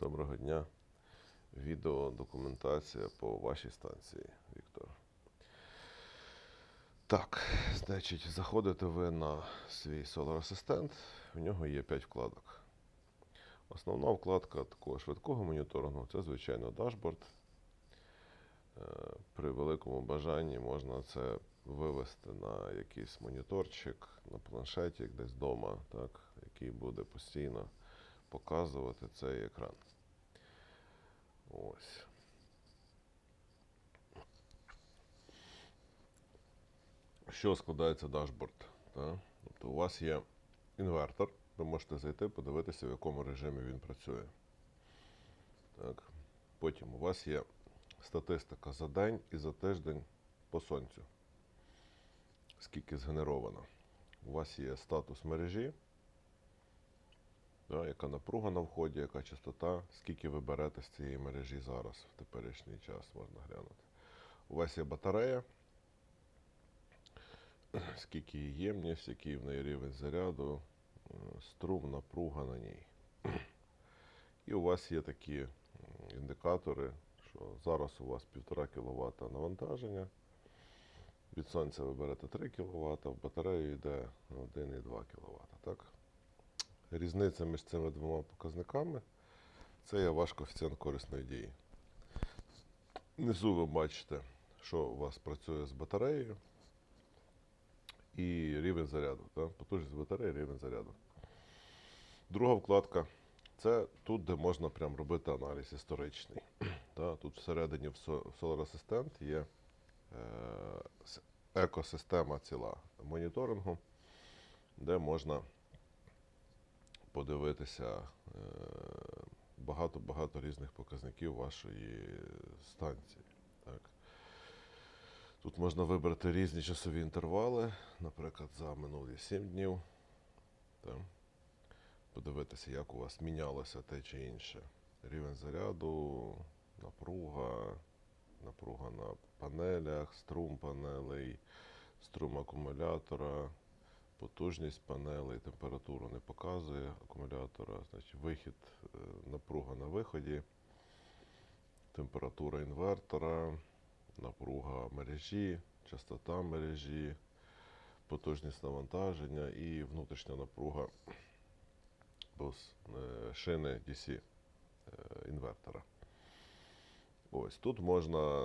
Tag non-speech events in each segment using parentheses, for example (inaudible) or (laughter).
Доброго дня. Відео документація по вашій станції, Віктор. Так, значить, заходите ви на свій Solar Assistant, в нього є 5 вкладок. Основна вкладка такого швидкого моніторингу це, звичайно, дашборд. Е, При великому бажанні можна це вивести на якийсь моніторчик, на планшеті десь вдома, так, який буде постійно показувати цей екран. Ось. Що складається дашборд? Тобто у вас є інвертор, ви можете зайти, подивитися, в якому режимі він працює. Так. Потім у вас є статистика за день і за тиждень по сонцю. Скільки згенеровано. У вас є статус мережі, да, яка напруга на вході, яка частота, скільки ви берете з цієї мережі зараз в теперішній час можна глянути. У вас є батарея, (clears throat) скільки її ємність, який в неї рівень заряду, е, струм, напруга на ній. (clears throat) І у вас є такі індикатори, що зараз у вас 1,5 кВт навантаження. Від сонця ви берете 3 кВт, в батарею йде 1,2 кВт. Так? Різниця між цими двома показниками це є ваш коефіцієнт корисної дії. Внизу ви бачите, що у вас працює з батареєю і рівень заряду. Так? Потужність батареї, рівень заряду. Друга вкладка це тут, де можна прям робити аналіз історичний. (clears throat) Та, тут всередині в Solar Assistant є е, екосистема ціла моніторингу, де можна подивитися е, багато-багато різних показників вашої станції. Так. Тут можна вибрати різні часові інтервали, наприклад, за минулі 7 днів. Так. Подивитися, як у вас мінялося те чи інше. Рівень заряду, напруга, напруга на панелях, струм панелей, струм акумулятора, потужність панелей, температуру не показує акумулятора, значить вихід, е, напруга на виході, температура інвертора, напруга мережі, частота мережі, потужність навантаження і внутрішня напруга е, шини DC е, інвертора. Ось тут можна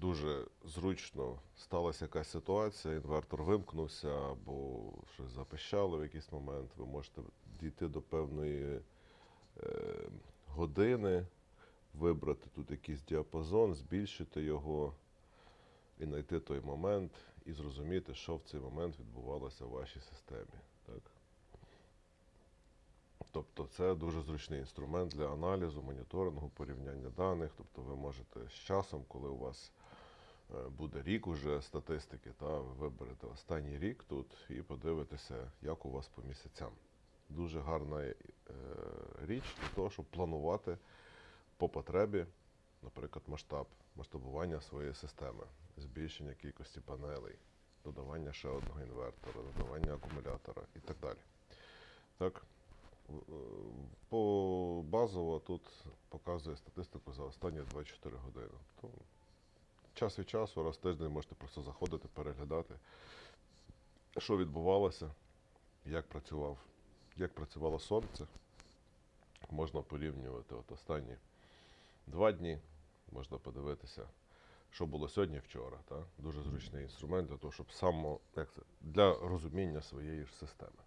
дуже зручно сталася якась ситуація, інвертор вимкнувся або щось запищало в якийсь момент. Ви можете дійти до певної е, години, вибрати тут якийсь діапазон, збільшити його і знайти той момент і зрозуміти, що в цей момент відбувалося в вашій системі. Так? Тобто це дуже зручний інструмент для аналізу, моніторингу, порівняння даних. Тобто ви можете з часом, коли у вас буде рік уже статистики, та ви виберете останній рік тут і подивитеся, як у вас по місяцям. Дуже гарна е, річ для того, щоб планувати по потребі, наприклад, масштаб, масштабування своєї системи, збільшення кількості панелей, додавання ще одного інвертора, додавання акумулятора і так далі. Так. Е, По базово тут показує статистику за останні 24 години. Час від часу, раз в тиждень можете просто заходити, переглядати, що відбувалося, як працював, як працювало сонце. Можна порівнювати от останні два дні, можна подивитися, що було сьогодні вчора. Та? Дуже зручний інструмент для того, щоб само, як це, для розуміння своєї ж системи.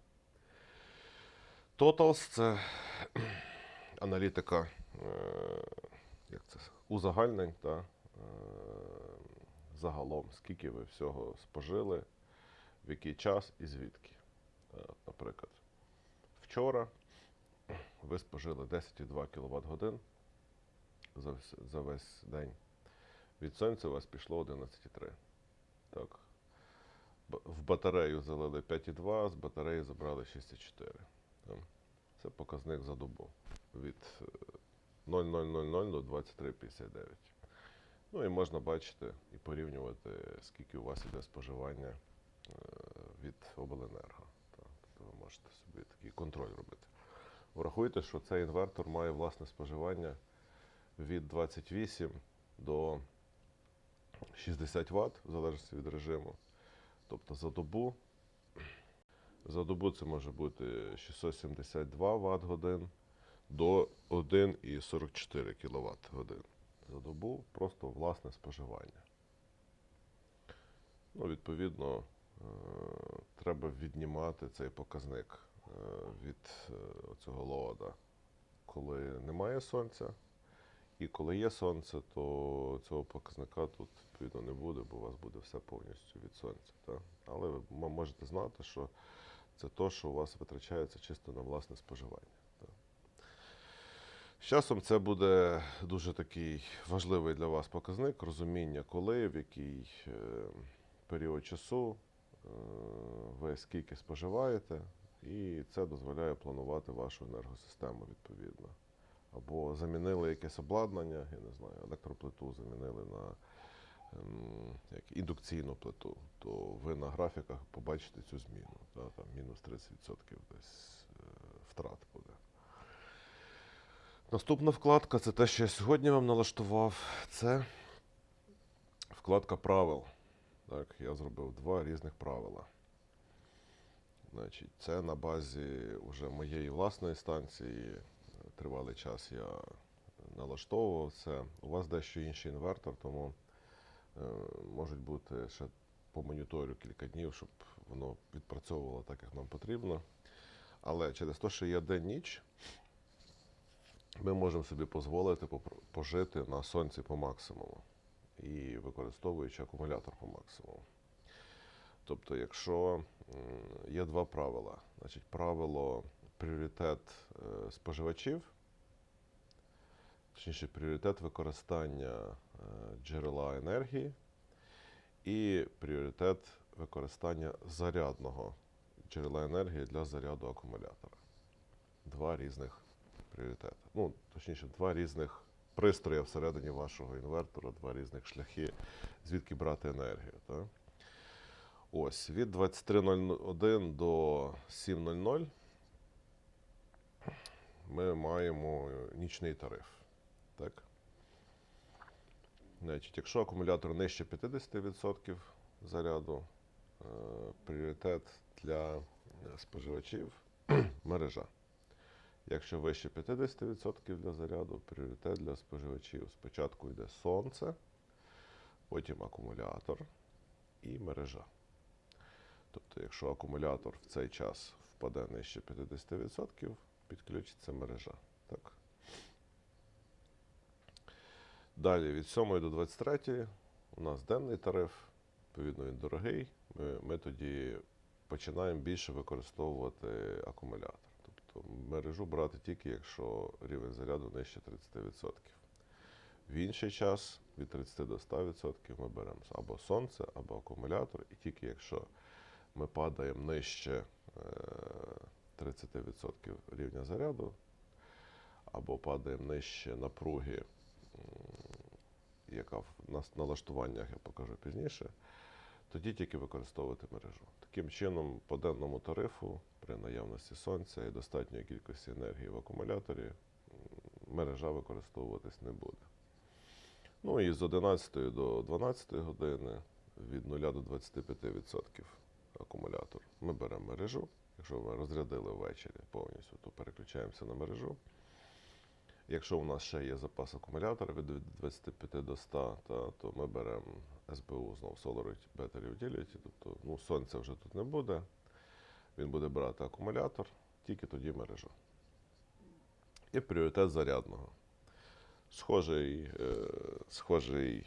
Totals це (clears throat) аналітика е, як це, узагальнень, та, е, загалом, скільки ви всього спожили, в який час і звідки. Е, Наприклад, вчора ви спожили 10,2 кВт годин за, весь день. Від сонця у вас пішло 11,3. Так. В батарею залили 5,2, з батареї забрали 6,4. Це показник за добу від е, 0000 до 2359. Ну і можна бачити і порівнювати, скільки у вас іде споживання е, від обленерго. Тобто ви можете собі такий контроль робити. Врахуйте, що цей інвертор має власне споживання від 28 до 60 Вт, в залежності від режиму. Тобто за добу. За добу це може бути 672 Вт годин до 1,44 кВт годин. За добу просто власне споживання. Ну, відповідно, е, треба віднімати цей показник е, від е, цього лоада, коли немає сонця. І коли є сонце, то цього показника тут відповідно не буде, бо у вас буде все повністю від сонця. Так? Але ви можете знати, що це то, що у вас витрачається чисто на власне споживання. З часом це буде дуже такий важливий для вас показник, розуміння, коли, в який е, період часу е, ви скільки споживаєте, і це дозволяє планувати вашу енергосистему відповідно. Або замінили якесь обладнання, я не знаю, електроплиту замінили на ем, як індукційну плиту, то ви на графіках побачите цю зміну. Та, там мінус 30% десь е, втрат буде. Наступна вкладка це те, що я сьогодні вам налаштував. Це вкладка правил. Так, я зробив два різних правила. Значить, це на базі вже моєї власної станції. Тривалий час я налаштовував це. У вас дещо інший інвертор, тому е, можуть бути ще по моніторю кілька днів, щоб воно відпрацьовувало так, як нам потрібно. Але через те, що є день-ніч, ми можемо собі дозволити пожити на сонці по максимуму і використовуючи акумулятор по максимуму. Тобто, якщо є два правила, значить правило пріоритет е, споживачів, точніше, пріоритет використання е, джерела енергії і пріоритет використання зарядного джерела енергії для заряду акумулятора. Два різних пріоритети. Ну, точніше, два різних пристрої всередині вашого інвертора, два різних шляхи, звідки брати енергію. Так? Ось, від 23.01 до 7.00 ми маємо нічний тариф. Так? Значить, якщо акумулятор нижче 50% заряду, е, пріоритет для е, споживачів (clears throat) мережа. Якщо вище 50% для заряду, пріоритет для споживачів. Спочатку йде сонце, потім акумулятор і мережа. Тобто, якщо акумулятор в цей час впаде нижче 50%, підключиться мережа. Так. Далі від 7 до 23 у нас денний тариф, відповідно, він дорогий. Ми, ми тоді починаємо більше використовувати акумулятор. Тобто мережу брати тільки, якщо рівень заряду нижче 30%. В інший час від 30 до 100% ми беремо або сонце, або акумулятор, і тільки якщо ми падаємо нижче е, 30% рівня заряду, або падаємо нижче напруги, яка в нас налаштуваннях я покажу пізніше, тоді тільки використовувати мережу. Таким чином, по денному тарифу при наявності сонця і достатньої кількості енергії в акумуляторі мережа використовуватись не буде. Ну і з 11 до 12 години від 0 до 25% акумулятор. Ми беремо мережу. Якщо ми розрядили ввечері повністю, то переключаємося на мережу. Якщо у нас ще є запас акумулятора від 25 до 100, та, то ми беремо СБУ знову Solar Battery Utility, тобто ну, сонця вже тут не буде. Він буде брати акумулятор, тільки тоді мережа. І пріоритет зарядного. Схожий, е, схожий,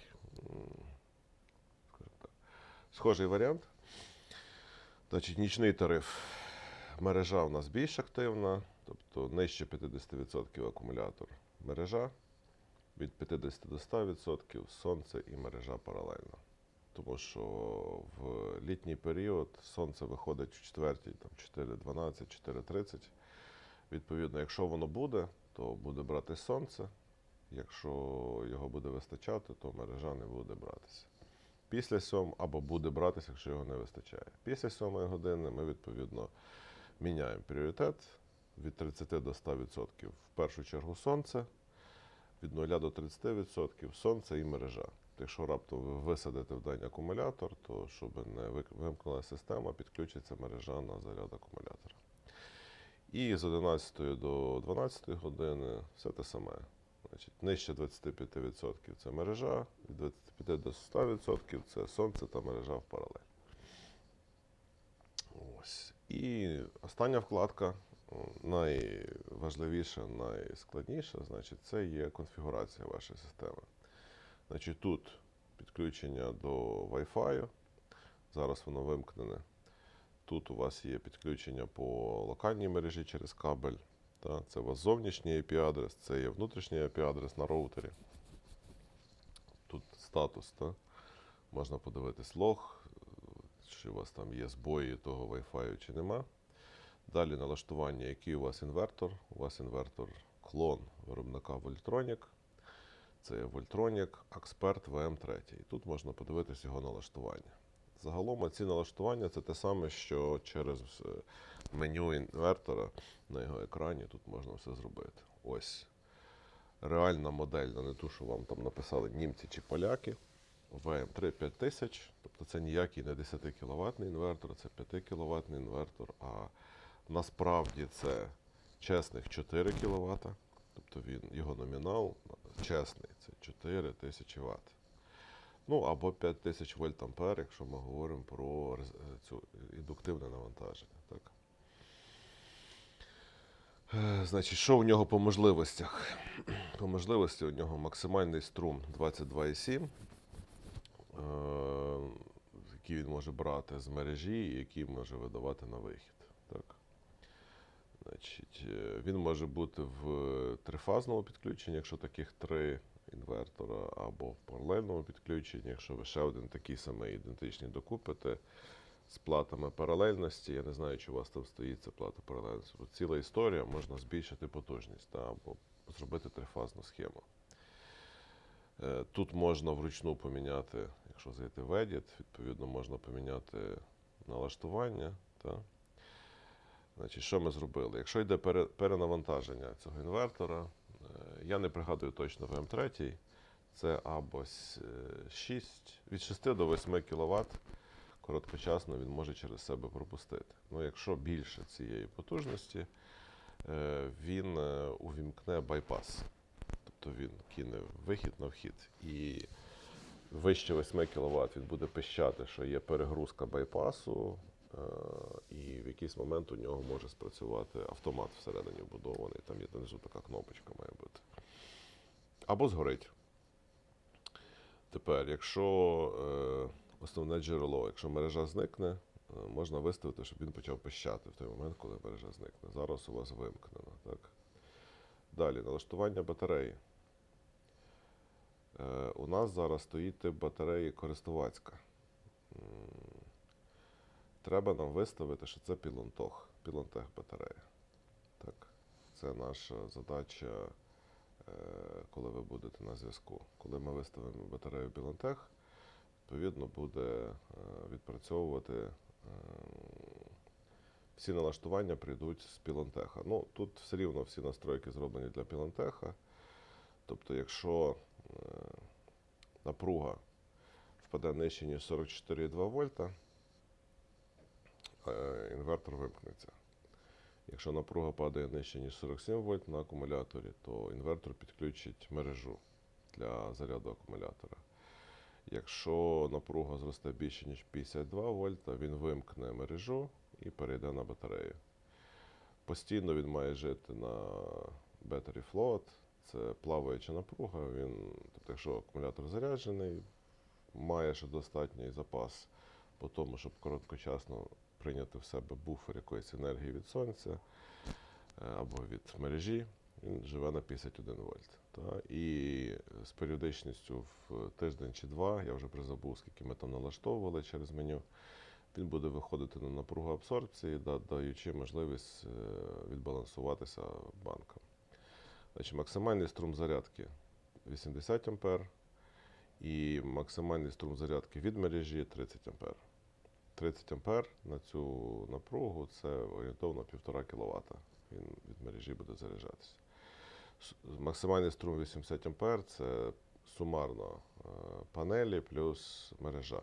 так, схожий варіант. Значить, нічний тариф. Мережа у нас більш активна, тобто нижче 50% акумулятор мережа, від 50 до 100% сонце і мережа паралельно. Тому що в літній період сонце виходить в четвертій, там 4.12, 4.30. Відповідно, якщо воно буде, то буде брати сонце. Якщо його буде вистачати, то мережа не буде братися. Після сьом або буде братися, якщо його не вистачає. Після сьомої години ми відповідно міняємо пріоритет від 30 до 100% в першу чергу сонце, від 0 до 30% сонце і мережа. Якщо раптом ви висадите в день акумулятор, то щоб не вимкнула система, підключиться мережа на заряд акумулятора. І з 11 до 12 години все те саме. Значить, нижче 25% це мережа, від 25 до 100% це сонце та мережа в паралель. Ось. І остання вкладка, о, найважливіша, найскладніша, значить, це є конфігурація вашої системи. Значить, тут підключення до Wi-Fi. Зараз воно вимкнене. Тут у вас є підключення по локальній мережі через кабель. Та, це у вас зовнішній IP-адрес, це є внутрішній IP-адрес на роутері. Тут статус, та? можна подивитись лог, чи у вас там є збої того Wi-Fi чи нема. Далі налаштування, який у вас інвертор. У вас інвертор клон виробника Voltronic. Це Voltronic Expert VM3. І тут можна подивитись його налаштування. Загалом ці налаштування це те саме, що через е, меню інвертора на його екрані тут можна все зробити. Ось реальна модель, не ту, що вам там написали німці чи поляки. VM3 5000, тобто це ніякий не 10 кВт інвертор, це 5 кВт інвертор, а насправді це чесних 4 кВт. Тобто він, його номінал чесний, це 4000 Вт. Ну або 5000 вольт ампер, якщо ми говоримо про цю індуктивне навантаження. Так? Е, Значить, що у нього по можливостях? (clears throat) По можливості у нього максимальний струм 22,7, е, який він може брати з мережі і який може видавати на вихід. Значить, е, він може бути в трифазному підключенні, якщо таких три інвертора, або в паралельному підключенні, якщо ви ще один такий самий ідентичний докупите з платами паралельності. Я не знаю, чи у вас там стоїть ця плата паралельності. Бо Ціла історія, можна збільшити потужність та, або зробити трифазну схему. Е, Тут можна вручну поміняти, якщо зайти в Edit, відповідно, можна поміняти налаштування. Та. Значить, що ми зробили? Якщо йде перенавантаження цього інвертора, е, я не пригадую точно ВМ3, це або е, 6, від 6 до 8 кВт короткочасно він може через себе пропустити. Ну, якщо більше цієї потужності, е, він е, увімкне байпас. Тобто він кине вихід на вхід. І вище 8 кВт він буде пищати, що є перегрузка байпасу, е, і в якийсь момент у нього може спрацювати автомат всередині вбудований. Там є внизу така кнопочка має бути. Або згорить. Тепер, якщо е, основне джерело, якщо мережа зникне, е, можна виставити, щоб він почав пищати в той момент, коли мережа зникне. Зараз у вас вимкнено. Так? Далі, налаштування батареї. Е, у нас зараз стоїть тип батареї користувацька. Треба нам виставити, що це пілонтог, пілонтех батарея. Так. Це наша задача, е, коли ви будете на зв'язку. Коли ми виставимо батарею пілонтех, відповідно буде е, відпрацьовувати е, всі налаштування прийдуть з пілонтеха. Ну, тут все рівно всі настройки зроблені для пілонтеха. Тобто, якщо напруга впаде нижче, ніж 44,2 вольта, інвертор вимкнеться. Якщо напруга падає нижче, ніж 47 вольт на акумуляторі, то інвертор підключить мережу для заряду акумулятора. Якщо напруга зросте більше, ніж 52 вольта, він вимкне мережу і перейде на батарею. Постійно він має жити на battery float, це плаваюча напруга. Він, тобто, якщо акумулятор заряджений, має ще достатній запас по тому, щоб короткочасно прийняти в себе буфер якоїсь енергії від сонця е, або від мережі, він живе на 51 вольт. Та? І з періодичністю в тиждень чи два, я вже призабув, скільки ми там налаштовували через меню, він буде виходити на напругу абсорбції, да- даючи можливість е, відбалансуватися банкам. Значить, максимальний струм зарядки 80 А і максимальний струм зарядки від мережі 30 А. 30 А на цю напругу це орієнтовно 1,5 кВт він від мережі буде заряджатися. Максимальний струм 80 А це сумарно е, панелі плюс мережа.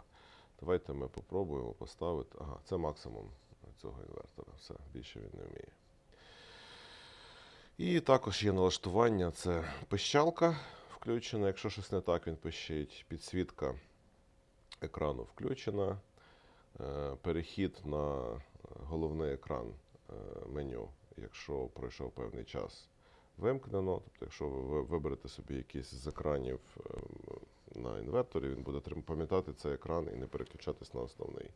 Давайте ми попробуємо поставити. Ага, це максимум цього інвертора. Все, більше він не вміє. І також є налаштування: це пищалка включена. Якщо щось не так, він пищить. Підсвітка екрану включена. Е, Перехід на головний екран е, меню, якщо пройшов певний час, вимкнено. Тобто, якщо ви ви виберете собі якийсь з екранів ем, на інверторі, він буде пам'ятати цей екран і не переключатись на основний.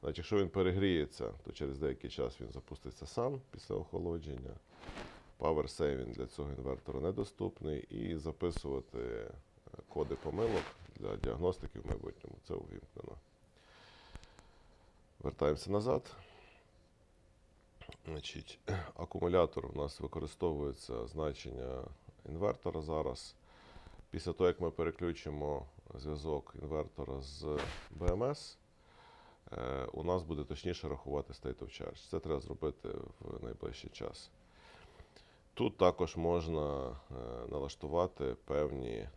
Значить, якщо він перегріється, то через деякий час він запуститься сам після охолодження. Power saving для цього інвертора недоступний. І записувати е, коди помилок для діагностики в майбутньому це увімкнено. Вертаємося назад. Значить, акумулятор у нас використовується значення інвертора зараз. Після того, як ми переключимо зв'язок інвертора з BMS, е, у нас буде точніше рахувати state of charge. Це треба зробити в найближчий час. Тут також можна е, налаштувати певні е,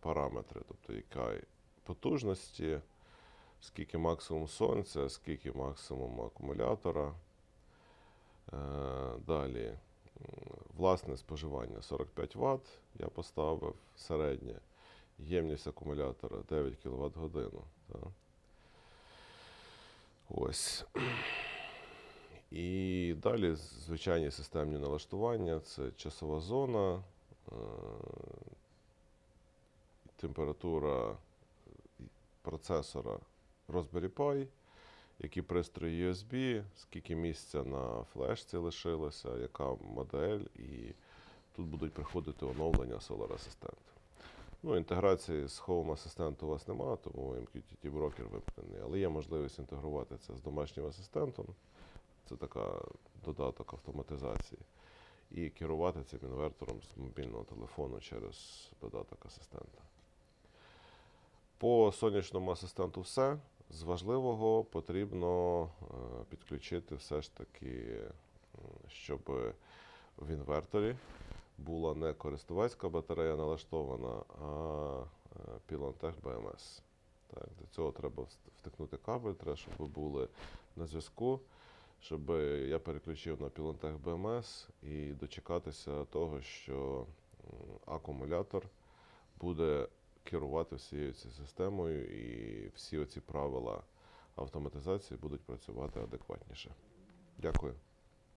параметри, тобто яка потужності, скільки максимум сонця, скільки максимум акумулятора. Е, Далі власне споживання 45 Вт я поставив середнє. Ємність акумулятора 9 кВт годину. Ось. І далі звичайні системні налаштування це часова зона, е, температура процесора Raspberry Pi, які пристрої USB, скільки місця на флешці лишилося, яка модель, і тут будуть приходити оновлення Solar Assistant. Ну, інтеграції з Home Assistant у вас немає, тому MQTT брокер вимкнений, але є можливість інтегрувати це з домашнім асистентом. Це така додаток автоматизації. І керувати цим інвертором з мобільного телефону через додаток асистента. По сонячному асистенту все. З важливого потрібно е, підключити все ж таки, щоб в інверторі була не користувацька батарея налаштована, а е, Pilantech BMS. Так, для цього треба втикнути кабель, треба, щоб ви були на зв'язку, щоб я переключив на Pilantech BMS і дочекатися того, що акумулятор буде керувати всією цією системою, і всі оці правила автоматизації будуть працювати адекватніше. Дякую.